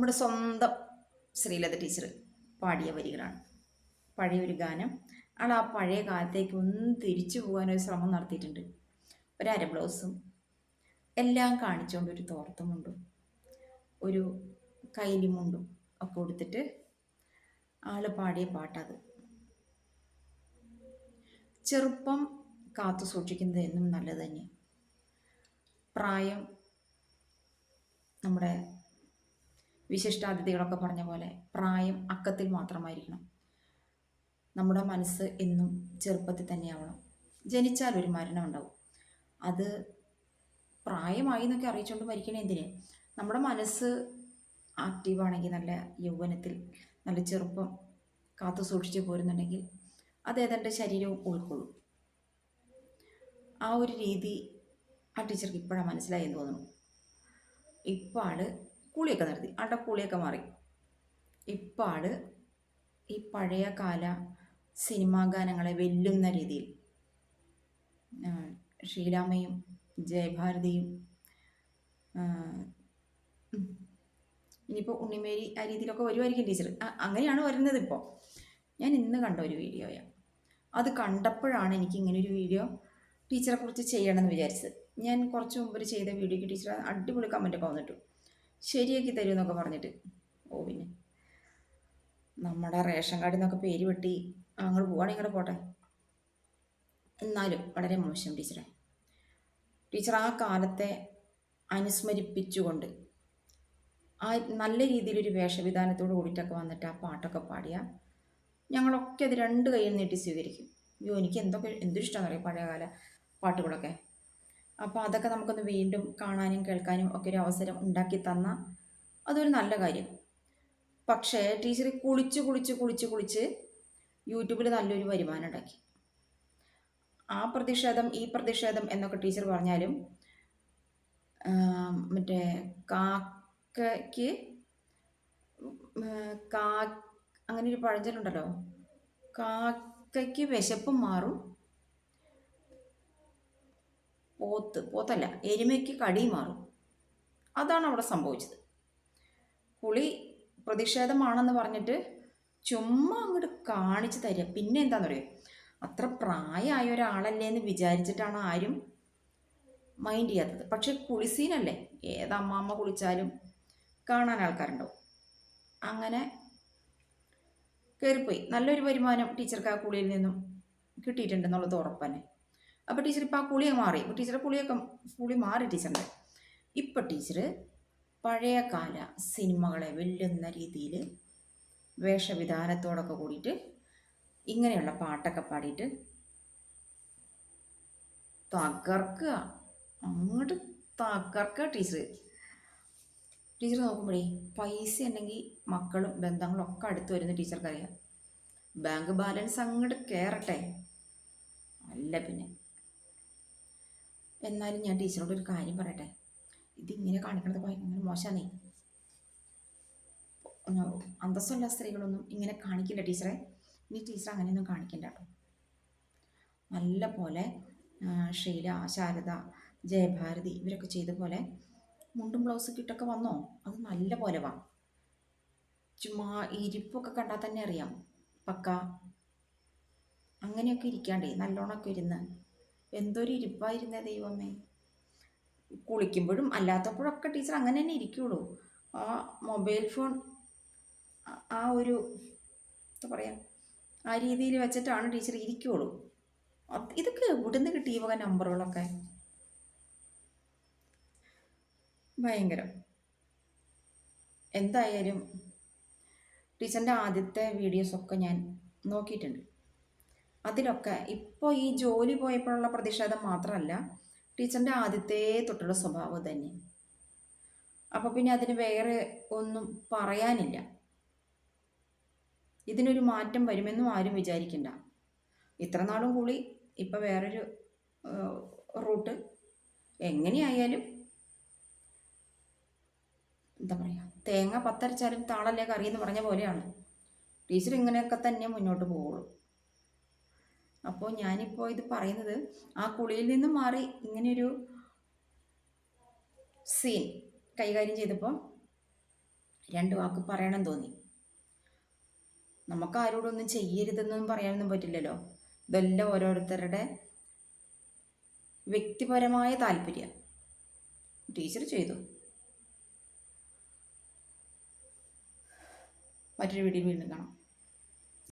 നമ്മുടെ സ്വന്തം ശ്രീലത ടീച്ചർ പാടിയ വരികളാണ്. പഴയ ഒരു ഗാനം. ആൾ ആ പഴയ കാലത്തേക്ക് ഒന്ന് തിരിച്ചു പോകാനൊരു ശ്രമം നടത്തിയിട്ടുണ്ട്. ഒരു അര ബ്ലൗസും എല്ലാം കാണിച്ചുകൊണ്ട് ഒരു തോർത്തുമുണ്ടും ഒരു കൈലിമുണ്ടും ഒക്കെ കൊടുത്തിട്ട് ആൾ പാടിയ പാട്ടത്. ചെറുപ്പം കാത്തു സൂക്ഷിക്കുന്നത് എന്നും നല്ലത് തന്നെ. പ്രായം നമ്മുടെ വിശിഷ്ടാതിഥികളൊക്കെ പറഞ്ഞ പോലെ പ്രായം അക്കത്തിൽ മാത്രമായിരിക്കണം. നമ്മുടെ മനസ്സ് എന്നും ചെറുപ്പത്തിൽ തന്നെയാവണം. ജനിച്ചാൽ ഒരു മരണം ഉണ്ടാവും. അത് പ്രായമായി എന്നൊക്കെ അറിയിച്ചുകൊണ്ട് മരിക്കണേ എന്തിന്? നമ്മുടെ മനസ്സ് ആക്റ്റീവാണെങ്കിൽ നല്ല യൗവനത്തിൽ നല്ല ചെറുപ്പം കാത്തു സൂക്ഷിച്ച് പോരുന്നുണ്ടെങ്കിൽ അത് ഏതാണ്ട് ശരീരവും ഉൾക്കൊള്ളും. ആ ഒരു രീതി ആ ടീച്ചർക്ക് ഇപ്പോഴാണ് മനസ്സിലായെന്ന് തോന്നുന്നു. ഇപ്പോൾ ആൾ കുളിയൊക്കെ നിർത്തി ആളുടെ കുളിയൊക്കെ മാറി. ഇപ്പാട് ഈ പഴയ കാല സിനിമാ ഗാനങ്ങളെ വെല്ലുന്ന രീതിയിൽ ഷീലാമയും ജയഭാരതിയും ഇനിയിപ്പോൾ ഉണ്ണിമേരി ആ രീതിയിലൊക്കെ വരുമായിരിക്കും ടീച്ചർ അങ്ങനെയാണ് വരുന്നത് ഇപ്പോൾ ഞാൻ ഇന്ന് കണ്ട ഒരു വീഡിയോയാണ് അത് കണ്ടപ്പോഴാണ് എനിക്ക് ഇങ്ങനെ ഒരു വീഡിയോ ടീച്ചറെ കുറിച്ച് ചെയ്യണമെന്ന് വിചാരിച്ചത്. ഞാൻ കുറച്ച് മുമ്പ് ചെയ്ത വീഡിയോയ്ക്ക് ടീച്ചർ അടിപൊളി കമന്റൊക്കെ വന്നിട്ടു. ശരിയാക്കി തരും എന്നൊക്കെ പറഞ്ഞിട്ട്. ഓ പിന്നെ. നമ്മുടെ റേഷൻ കാർഡിൽ നിന്നൊക്കെ പേര് വെട്ടി അങ്ങോട്ട് പോവാണെങ്കിൽ ഇങ്ങോട്ട് പോട്ടെ. എന്നാലും വളരെ മോശം ടീച്ചറെ. ടീച്ചർ ആ കാലത്തെ അനുസ്മരിപ്പിച്ചുകൊണ്ട് ആ നല്ല രീതിയിലൊരു വേഷവിധാനത്തോട് കൂടിയിട്ടൊക്കെ വന്നിട്ട് ആ പാട്ടൊക്കെ പാടിയ ഞങ്ങളൊക്കെ അത് രണ്ട് കൈയിൽ നീട്ടി സ്വീകരിക്കും. അയ്യോ എനിക്ക് എന്തൊക്കെ എന്തൊരു ഇഷ്ടമാണെന്ന് അറിയാം പഴയകാല പാട്ടുകളൊക്കെ? അപ്പോൾ അതൊക്കെ നമുക്കൊന്ന് വീണ്ടും കാണാനും കേൾക്കാനും ഒക്കെ ഒരു അവസരം ഉണ്ടാക്കി തന്ന അതൊരു നല്ല കാര്യം. പക്ഷേ ടീച്ചർ കുളിച്ച് കുളിച്ച് കുളിച്ച് കുളിച്ച് യൂട്യൂബിൽ നല്ലൊരു വരുമാനം ഉണ്ടാക്കി. ആ പ്രതിഷേധം ഈ പ്രതിഷേധം എന്നൊക്കെ ടീച്ചർ പറഞ്ഞാലും മറ്റേ കാക്കയ്ക്ക് കാ അങ്ങനെ ഒരു പഴഞ്ചൊല്ലുണ്ടല്ലോ. കാക്കയ്ക്ക് വിശപ്പും മാറും പോത്ത് പോത്തല്ല എരുമയ്ക്ക് കടി മാറും. അതാണ് അവിടെ സംഭവിച്ചത്. പുളി പ്രതിഷേധമാണെന്ന് പറഞ്ഞിട്ട് ചുമ്മാ അങ്ങോട്ട് കാണിച്ചു തരിക. പിന്നെ എന്താണെന്ന് പറയുക അത്ര പ്രായമായ ഒരാളല്ലേ എന്ന് വിചാരിച്ചിട്ടാണ് ആരും മൈൻഡ് ചെയ്യാത്തത്. പക്ഷെ കുളിസീനല്ലേ ഏത് അമ്മാമ്മ കുളിച്ചാലും കാണാൻ ആൾക്കാരുണ്ടാവും. അങ്ങനെ കയറിപ്പോയി നല്ലൊരു വരുമാനം ടീച്ചർക്ക് ആ കുളിയിൽ നിന്നും കിട്ടിയിട്ടുണ്ടെന്നുള്ളത് ഉറപ്പ് തന്നെ അപ്പോൾ ടീച്ചർ ഇപ്പോൾ ആ കുളിയെ മാറി. ടീച്ചറെ കുളിയൊക്കെ കുളി മാറി ടീച്ചറിന്റെ ഇപ്പോൾ ടീച്ചർ പഴയകാല സിനിമകളെ വെല്ലുന്ന രീതിയിൽ വേഷവിധാനത്തോടൊക്കെ കൂടിയിട്ട് ഇങ്ങനെയുള്ള പാട്ടൊക്കെ പാടിയിട്ട് തകർക്കുക. അങ്ങോട്ട് തകർക്കുക ടീച്ചർ ടീച്ചർ നോക്കുമ്പോഴേ പൈസ ഉണ്ടെങ്കിൽ മക്കളും ബന്ധങ്ങളും ഒക്കെ അടുത്ത് വരുന്ന ടീച്ചർക്കറിയാം. ബാങ്ക് ബാലൻസ് അങ്ങോട്ട് കയറട്ടെ അല്ല പിന്നെ. എന്നാലും ഞാൻ ടീച്ചറോട് ഒരു കാര്യം പറയട്ടെ? ഇതിങ്ങനെ കാണിക്കണത് ഭയങ്കര മോശമാണേ അന്തസ്സുള്ള സ്ത്രീകളൊന്നും ഇങ്ങനെ കാണിക്കില്ല ടീച്ചറെ. ഇനി ടീച്ചർ അങ്ങനെയൊന്നും കാണിക്കില്ല കേട്ടോ. നല്ല പോലെ ഷീല ശാരദ ജയഭാരതി ഇവരൊക്കെ ചെയ്ത പോലെ മുണ്ടും ബ്ലൗസ് കിട്ടൊക്കെ വന്നോ? അത് നല്ല പോലെ വാ. ചുമ്മാ ഇരിപ്പൊക്കെ കണ്ടാൽ തന്നെ അറിയാം. പക്ക. അങ്ങനെയൊക്കെ ഇരിക്കാണ്ടേ നല്ലോണമൊക്കെ ഇരുന്ന്. എന്തൊരു ഇരിപ്പായിരുന്ന ദൈവമേ. കുളിക്കുമ്പോഴും അല്ലാത്തപ്പോഴൊക്കെ ടീച്ചർ അങ്ങനെ തന്നെ ഇരിക്കുള്ളൂ. ആ മൊബൈൽ ഫോൺ ആ- ഒരു എന്താ പറയുക ആ രീതിയിൽ വെച്ചിട്ടാണ് ടീച്ചർ ഇരിക്കുള്ളൂ. ഇതൊക്കെ എവിടുന്ന് കിട്ടി ഈ വക നമ്പറുകളൊക്കെ? ഭയങ്കരം. എന്തായാലും ടീച്ചറിന്റെ ആദ്യത്തെ വീഡിയോസൊക്കെ ഞാൻ നോക്കിയിട്ടുണ്ട്. അതിലൊക്കെ ഇപ്പോൾ ഈ ജോലി പോയപ്പോഴുള്ള പ്രതിഷേധം മാത്രമല്ല ടീച്ചറിന്റെ ആദ്യത്തെ തൊട്ടുള്ള സ്വഭാവം തന്നെ. അപ്പോൾ പിന്നെ അതിന് വേറെ ഒന്നും പറയാനില്ല. ഇതിനൊരു മാറ്റം വരുമെന്നും ആരും വിചാരിക്കണ്ട. ഇത്ര നാളും കൂടി ഇപ്പം വേറൊരു റൂട്ട്. എങ്ങനെയായാലും എന്താ പറയുക തേങ്ങ പത്തരച്ചാലും താളല്ലേ കറിയെന്ന് പറഞ്ഞ പോലെയാണ്. ടീച്ചർ ഇങ്ങനെയൊക്കെ തന്നെ മുന്നോട്ട് പോവുള്ളൂ. അപ്പോൾ ഞാനിപ്പോൾ ഇത് പറയുന്നത് ആ കുളിയിൽ നിന്ന് മാറി ഇങ്ങനെയൊരു സീൻ കൈകാര്യം ചെയ്തപ്പോൾ രണ്ട് വാക്ക് പറയണം തോന്നി. നമുക്ക് ആരോടൊന്നും ചെയ്യരുതെന്നൊന്നും പറയാനൊന്നും പറ്റില്ലല്ലോ. ഇതെല്ലാം ഓരോരുത്തരുടെ വ്യക്തിപരമായ താല്പര്യം. ടീച്ചർ ചെയ്തു. മറ്റൊരു വീഡിയോ വീണ്ടും കാണാം.